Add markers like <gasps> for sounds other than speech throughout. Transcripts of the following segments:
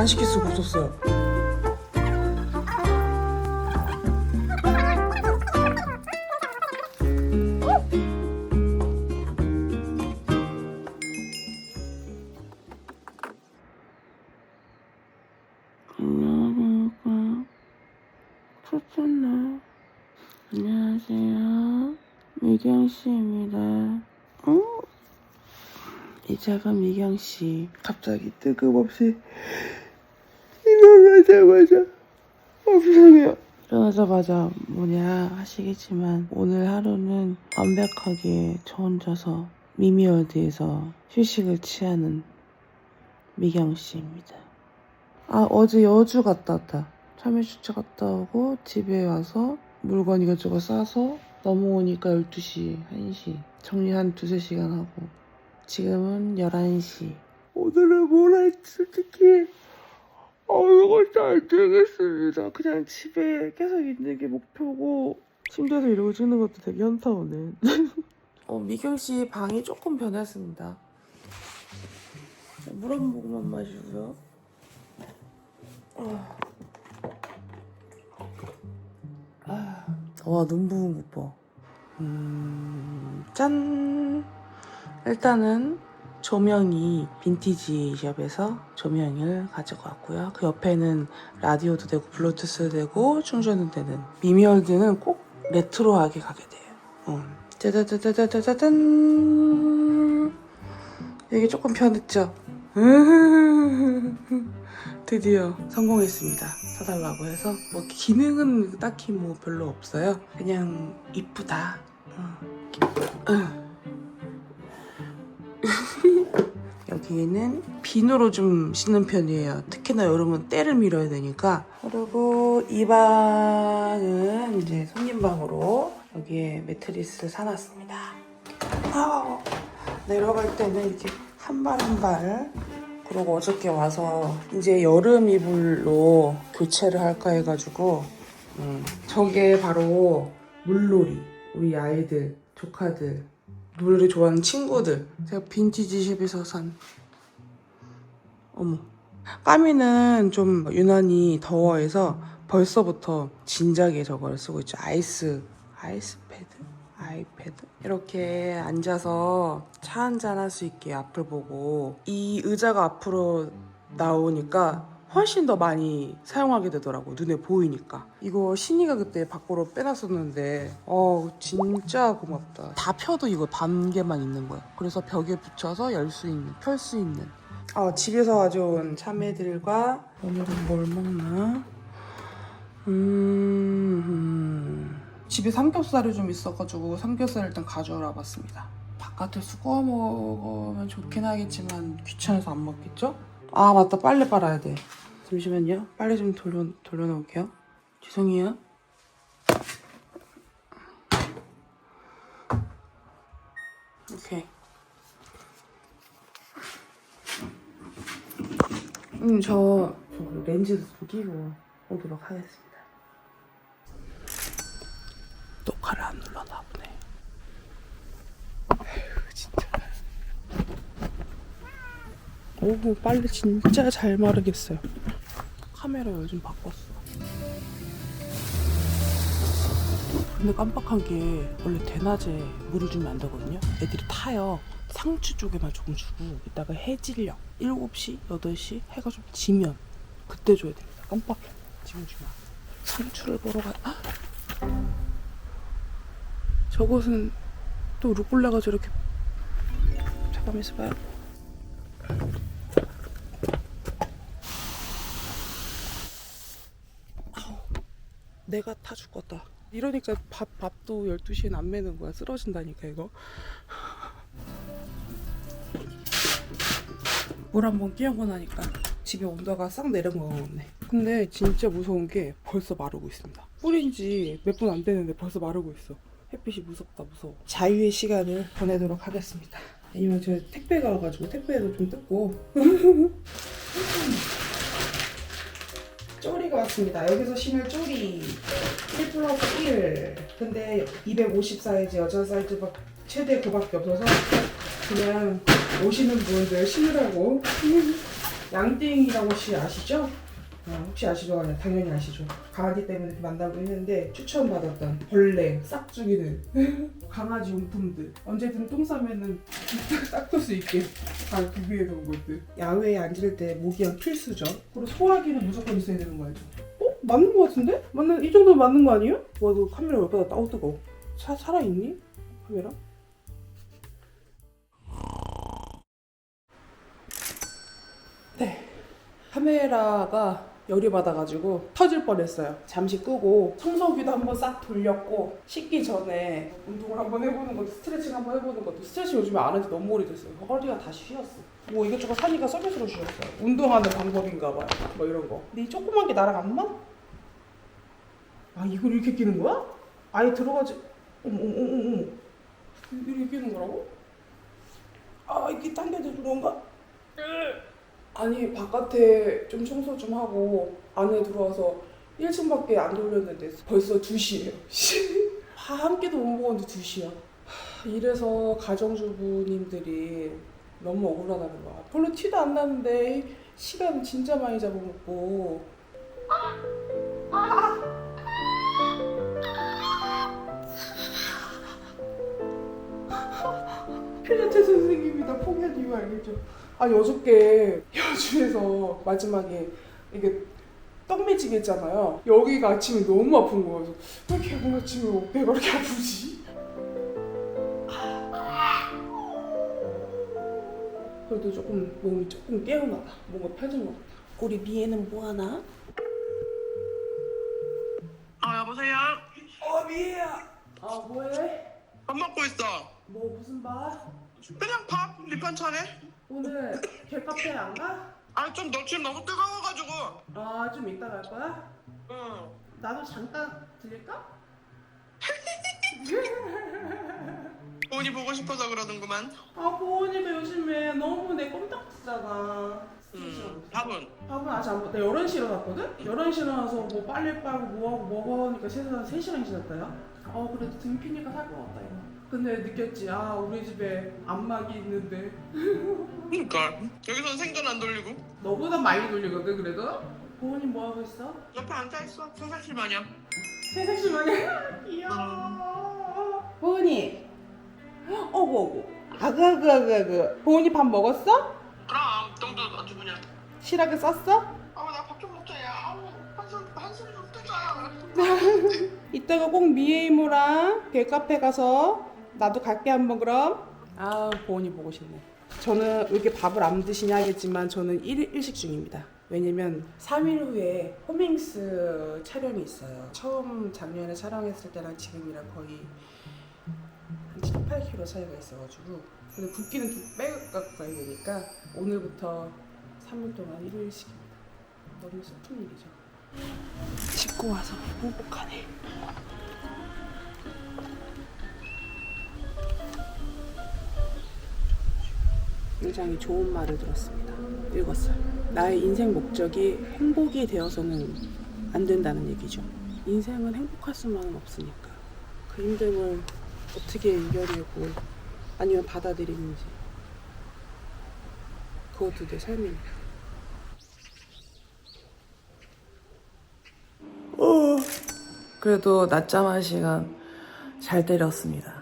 안 시킬 수가 없었어요. 안녕하십니까. 첫째날. 안녕하세요. 미경씨입니다. 어? 이자가 미경씨. 갑자기 뜬금없이 일어나자마자 엄청해요. 일어나자마자 뭐냐 하시겠지만 오늘 하루는 완벽하게 저 혼자서 미미월드에서 휴식을 취하는 미경씨입니다. 아 어제 여주 갔다 왔다. 참외 축제 갔다 오고 집에 와서 물건 이것저것 싸서 넘어오니까 12시, 1시 정리 한 두세 시간 하고 지금은 11시 오늘은 뭘 할지 솔직히 아무것도 안 되겠습니다. 그냥 집에 계속 있는 게 목표고 침대에서 이러고 찍는 것도 되게 현타 오네. <laughs> 어, 미경 씨 방이 조금 변했습니다. 물 한 모금만 마시고요. 아, 와, 눈 부은 것 봐. 음, 짠! 일단은 조명이 빈티지 샵에서 조명을 가지고 왔고요. 그 옆에는 라디오도 되고 블루투스도 되고 충전도 되는 미미월드는 꼭 레트로하게 가게 돼요. 어. 짜자자자자자잔 이게 조금 편했죠? <laughs> 드디어 성공했습니다. 사달라고 해서 뭐 기능은 딱히 뭐 별로 없어요. 그냥 이쁘다. 어. 응. <laughs> 여기에는 비누로 좀 씻는 편이에요. 특히나 여름은 때를 밀어야 되니까. 그리고 이 방은 이제 손님 방으로 여기에 매트리스를 사놨습니다. 아우, 내려갈 때는 이렇게 한 발 한 발. 그리고 어저께 와서 이제 여름 이불로 교체를 할까 해가지고 음, 저게 바로 물놀이. 우리 아이들, 조카들, 물을 좋아하는 친구들. 제가 빈티지 샵에서 산. 어머. 까미는 좀 유난히 더워해서 벌써부터 진작에 저걸 쓰고 있죠. 아이스, 아이스 패드? 아이패드? 이렇게 앉아서 차 한잔 할 수 있게 앞을 보고 이 의자가 앞으로 나오니까 훨씬 더 많이 사용하게 되더라고 눈에 보이니까. 이거 신이가 그때 밖으로 빼놨었는데 어 진짜 고맙다. 다 펴도 이거 반 개만 있는 거야. 그래서 벽에 붙여서 열 수 있는 펼 수 있는. 어, 집에서 가져온 참외들과 오늘은 뭘 먹나? 음 집에 삼겹살이 좀 있어가지고 삼겹살 일단 가져오라 봤습니다. 바깥에서 구워 먹으면 좋긴 하겠지만 귀찮아서 안 먹겠죠? 아 맞다. 빨래 빨아야 돼. 잠시만요. 빨래 좀 돌려, 돌려놓을게요. 죄송해요. 오케이. 음, 저, 저 렌즈도 좀 끼고 오도록 하겠습니다 녹화를 안 눌러나 보네 아휴 진짜 오 빨리 진짜 잘 마르겠어요. 카메라 요즘 바꿨어. 근데 깜빡한 게 원래 대낮에 물을 주면 안 되거든요. 애들이 타요. 상추 쪽에만 조금 주고 이따가 해질녘 7시, 8시 해가 좀 지면 그때 줘야 됩니다. 깜빡해 지금 주면. 상추를 보러 가 아! 저것은 또 루꼴라가 저렇게 잠깐만 있어봐요 내가 타 죽겠다. 이러니까 밥, 밥도 12시엔 안 매는 거야. 쓰러진다니까 이거. 물 한 번 끼얹고 나니까 집에 온도가 싹 내려간 거 같네. 근데 진짜 무서운 게 벌써 마르고 있습니다. 뿌린 지 몇 분 안 되는데 벌써 마르고 있어. 햇빛이 무섭다 무서워. 자유의 시간을 보내도록 하겠습니다. 아니면 저 택배가 와가지고 택배도 좀 뜯고 <laughs> 쪼리가 왔습니다. 여기서 신을 쪼리 1 플러스 1 근데 250 사이즈 여자 사이즈가 최대 그밖에 없어서 그냥 오시는 분들 신으라고. <laughs> 양띵이라고 혹시 아시죠? 아, 혹시 아시죠? 아니, 당연히 아시죠. 강아지 때문에 만나고 했는데 추천받았던 벌레, 싹 죽이는 <laughs> 강아지 용품들 언제든 똥 싸면은 <laughs> 닦을 수 있게 다 구비해 놓은 것들 야외에 앉을 때 모기약 필수죠. 그리고 소화기는 무조건 있어야 되는 거 알죠? 어? 맞는 거 같은데? 맞는 이 정도면 맞는 거 아니에요? 와, 너 카메라 왜 받았다? 어우 뜨거. 사 살아 있니? 카메라? 네. 카메라가 열이 받아가지고 터질 뻔했어요. 잠시 끄고 청소기도 한번 싹 돌렸고 씻기 전에 운동을 한번 해보는 것도 스트레칭 한번 해보는 것도 스트레칭 요즘에 안 한지 너무 오래됐어요. 허리가 다시 휘었어. 뭐 이것저것 사니까 서비스로 주셨어요. 운동하는 방법인가 봐요. 뭐 이런 거. 근데 이 조그만 게 나랑 안 맞? 아 이걸 이렇게 끼는 거야? 아예 들어가지. 어머 어머 어머 어머. 이렇게 끼는 거라고? 아 이게 당겨져서 그런가? 아니 바깥에 좀 청소 좀 하고 안에 들어와서 1층밖에 안 돌렸는데 벌써 2시예요. 한 끼도 못 먹었는데 2시야. 이래서 가정주부님들이 너무 억울하다는 거야. 별로 티도 안 나는데 시간 진짜 많이 잡아먹고 <laughs> 필라테 선생님이 나 포기한 이유 알겠죠? 아니 어저께 여주에서 마지막에 이게 떡매지기 했잖아요. 여기가 아침에 너무 아픈 거예요. 그래서 왜 이렇게 오늘 아침에 배가 이렇게 아프지? 그래도 조금 몸이 조금 깨어나다. 뭔가 펴진 것 같아. 우리 미애는 뭐 하나? 아 여보세요? 어 미애야. 아 뭐해? 밥 먹고 있어. 뭐 무슨 밥? 그냥 밥 밑반찬에. 오늘 개카페 안 가? 아 좀 너 지금 너무 뜨거워가지고. 아 좀 이따 갈 거야? 응. 나도 잠깐 들릴까? 본이 보고 싶어서 그러는구만. 아 보은이가 요즘에 너무 내 껌딱지잖아. 음. 밥은? 밥은 아직 안 먹. 나 11시에 일어났거든? 11시에 일어나서 뭐 빨래 빨고 뭐하고 뭐하고 하니까 세상 3시간 지났다 야? 어 그래도 등 피니까 살 것 같다 이거. 근데 느꼈지 아 우리 집에 안마기 있는데 그니까 여기서는 생전 안 돌리고 너보다 많이 돌리거든 그래도? 보은이 뭐 하고 있어? 옆에 앉아 있어. 생각실 마냥. 새색시 마냥 귀여워 보은이 어구 어구 아그 아그 아그 아그 보은이 밥 먹었어? 그럼 똥도 아주 그냥. 실하게 쌌어? 아우 나 밥 좀 먹자 야. 아우 한숨 한숨 좀 뜨자. <laughs> 이따가 꼭 미애 이모랑 개 카페 가서 나도 갈게 한번 그럼. 아 보은이 보고 싶네. 저는 왜 이렇게 밥을 안 드시냐 하겠지만 저는 일, 일식 중입니다. 왜냐면 3일 후에 호밍스 촬영이 있어요. 처음 작년에 촬영했을 때랑 지금이랑 거의 한 7, 8kg 차이가 있어가지고. 근데 붓기는 두배 가까이 되니까 오늘부터 3일 동안 일일식입니다. 너무 슬픈 일이죠. 짚고 와서 행복하네 굉장히 좋은 말을 들었습니다. 읽었어요. 나의 인생 목적이 행복이 되어서는 안 된다는 얘기죠. 인생은 행복할 수만은 없으니까 그 힘듦을 어떻게 이겨내고 아니면 받아들이는지 그것도 내 삶이니까. 그래도 낮잠 한 시간 잘 때렸습니다.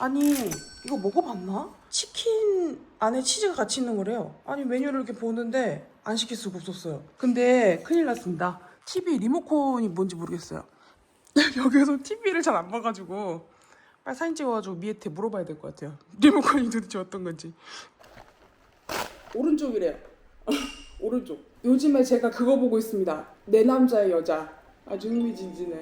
아니 이거 먹어봤나? 치킨 안에 치즈가 같이 있는 거래요. 아니 메뉴를 이렇게 보는데 안 시킬 수가 없었어요. 근데 큰일 났습니다. TV 리모컨이 뭔지 모르겠어요. <laughs> 여기서 TV를 잘 안 봐가지고 빨리 사진 찍어가지고 미애한테 물어봐야 될 것 같아요. 리모컨이 도대체 어떤 건지. 오른쪽이래요. <laughs> 오른쪽. 요즘에 제가 그거 보고 있습니다. 내 남자의 여자. 아주 흥미진진해.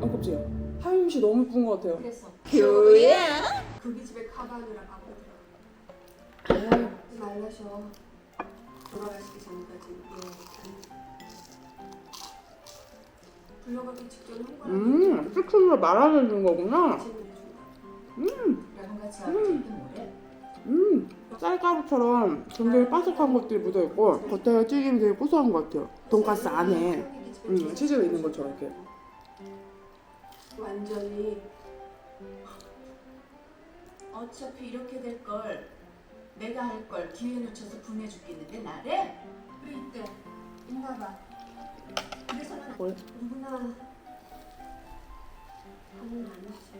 어 깜짝이야. 하윤 씨 너무 예쁜 것 같아요. 그랬어. 교야? 거기 집에 가방이랑 들어가. 아, 말라셔. 돌아가시기 전까지. 예. 불러가기 직전에 홍보를 음, 스푼을 말아주는 거구나. 음. 같이 알아듣는 노래. 음, 쌀가루처럼 굉장히 바삭한 것들이 묻어있고 겉에 튀김이 되게 고소한 것 같아요. 돈가스 안에 음, 치즈가 있는 것처럼 이렇게. 완전히 어차피 이렇게 될 걸 내가 할 걸 기회 놓쳐서 분해 죽겠는데 나래? 그래 있나 봐. 그래서는 뭘? 누구나 하는 아니지.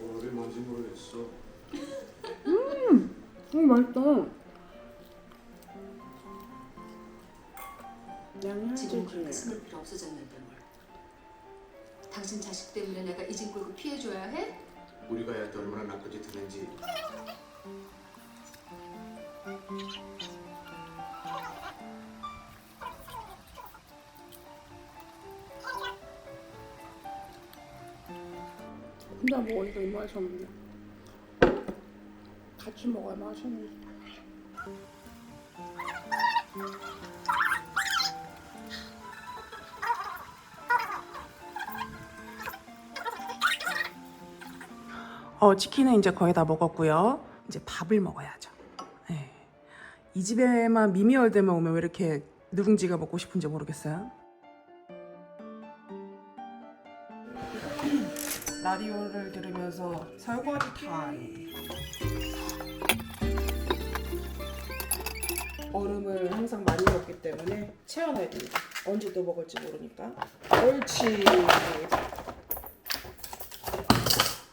월급이 뭔지 모르겠어. 음 맛있다. 그렇게 양념치즈. 숨을 필요 없어졌는데 뭘 당신 자식 때문에 내가 이짐 끌고 피해줘야 해? 우리가 할때 얼마나 나쁘지 드는지 혼자 먹으니까 이 맛이 없네. 같이 먹어야 맛있네. 어, 치킨은 이제 거의 다 먹었고요. 이제 밥을 먹어야죠. 네. 이 집에만 미미월드만 오면 왜 이렇게 누룽지가 먹고 싶은지 모르겠어요. 라디오를 들으면서 설거지 타임. 얼음을 항상 많이 먹기 때문에 채워놔야 됩니다. 언제 또 먹을지 모르니까. 옳지.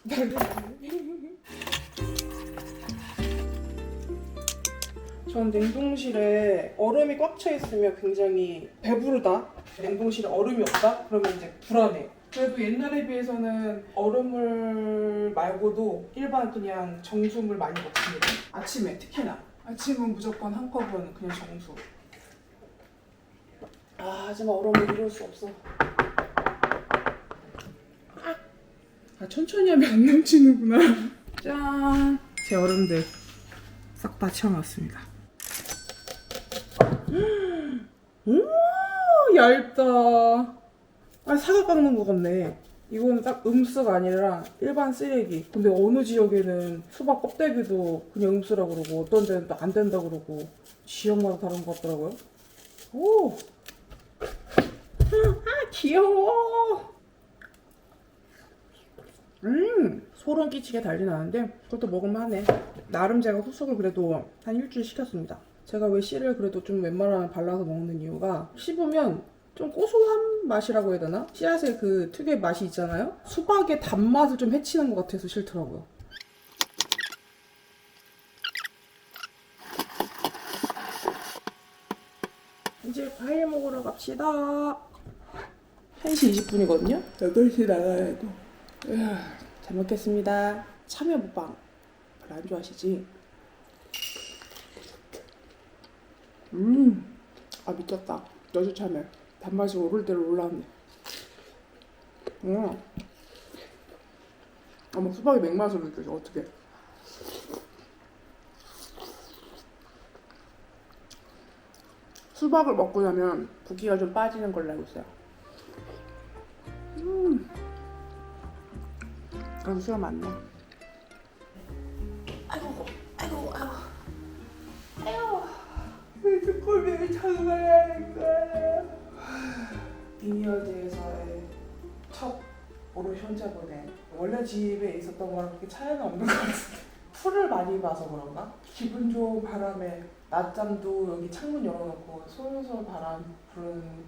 <laughs> 전 냉동실에 얼음이 꽉 차 있으면 굉장히 배부르다. 냉동실에 얼음이 없다? 그러면 이제 불안해. 그래도 옛날에 비해서는 얼음물 말고도 일반 그냥 정수물 많이 먹습니다. 아침에 특히나. 아침은 무조건 한 컵은 그냥 정수. 아, 하지만 얼음을 이룰 수 없어. 아, 천천히 하면 안 넘치는구나. 짠! 제 얼음들 싹 다 채워놨습니다. <gasps> 오, 얇다. 아, 사과 깎는 것 같네. 이거는 딱 음수가 아니라 일반 쓰레기. 근데 어느 지역에는 수박 껍데기도 그냥 음수라고 그러고 어떤 데는 또 안 된다 그러고 지역마다 다른 것 같더라고요. 오! <gasps> 아, 귀여워! 음! 소름 끼치게 달리 나는데 그것도 먹으면 하네. 나름 제가 후숙을 그래도 한 일주일 시켰습니다. 제가 왜 씨를 그래도 좀 웬만하면 발라서 먹는 이유가 씹으면 좀 고소한 맛이라고 해야 되나? 씨앗의 그 특유의 맛이 있잖아요? 수박의 단맛을 좀 해치는 것 같아서 싫더라고요. 이제 과일 먹으러 갑시다. 1시 20분이거든요? 8시 나가야 돼. 잘 먹겠습니다. 참외 먹방 별로 안 좋아하시지? 음, 아 미쳤다. 여주 참외 단맛이 오를 대로 올라왔네. 음, 아뭐 수박이 맹맛으로 느껴져 어떻게? 수박을 먹고 나면 붓기가 좀 빠지는 걸로 알고 있어요. 음. 그래도 수가 많네. 아이고, 왜 장가야 하는 거야? 미니어드에서의 첫 오롯이 혼자 보낸 원래 집에 있었던 거랑 그렇게 차이는 없는 것 같은데 풀을 많이 봐서 그런가? 기분 좋은 바람에 낮잠도 여기 창문 열어놓고 솔솔 바람 부는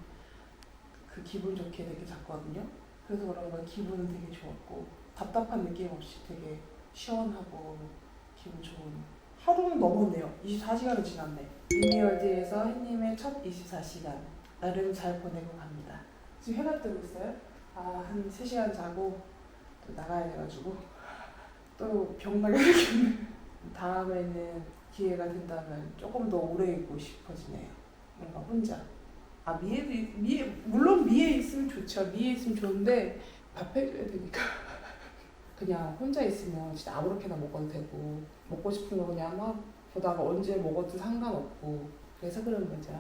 그 기분 좋게 되게 잤거든요. 그래서 그런가 기분은 되게 좋았고 답답한 느낌 없이 되게 시원하고 기분 좋은 하루는 넘었네요. 24시간이 지났네. 미니월드에서 햇님의 첫 24시간 나름 잘 보내고 갑니다. 지금 해가 뜨고 있어요? 아, 한 3시간 자고 또 나가야 돼가지고 <laughs> 또 병나게 생겼네. <laughs> 다음에는 기회가 된다면 조금 더 오래 있고 싶어지네요. 뭔가 혼자. 아 있- 미애 물론 미애 있으면 좋죠. 미애 있으면 좋은데 밥 해줘야 되니까. <laughs> 그냥 혼자 있으면 진짜 아무렇게나 먹어도 되고 먹고 싶은 거 그냥 막 보다가 언제 먹어도 상관없고 그래서 그런 거죠.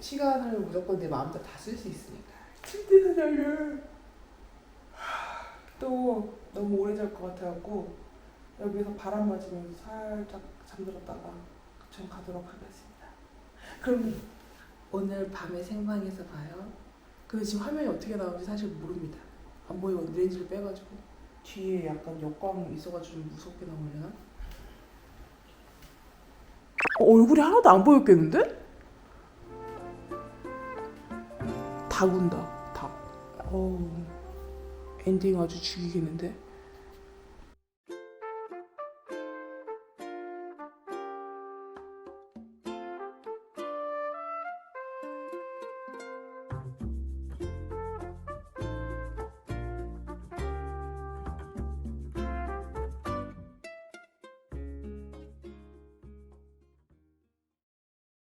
시간을 무조건 내 마음대로 다 쓸 수 있으니까. 침대 사장을 또 너무 오래 잘 것 같아갖고 여기서 바람 맞으면서 살짝 잠들었다가 전 가도록 하겠습니다. 그럼 오늘 밤에 생방에서 봐요. 근데 지금 화면이 어떻게 나오는지 사실 모릅니다. 안 보이고 렌즈를 빼가지고 뒤에 약간 역광 있어가지고 무섭게 나오려나? 어, 얼굴이 하나도 안 보였겠는데? 닭 운다 닭 어, 엔딩 아주 죽이겠는데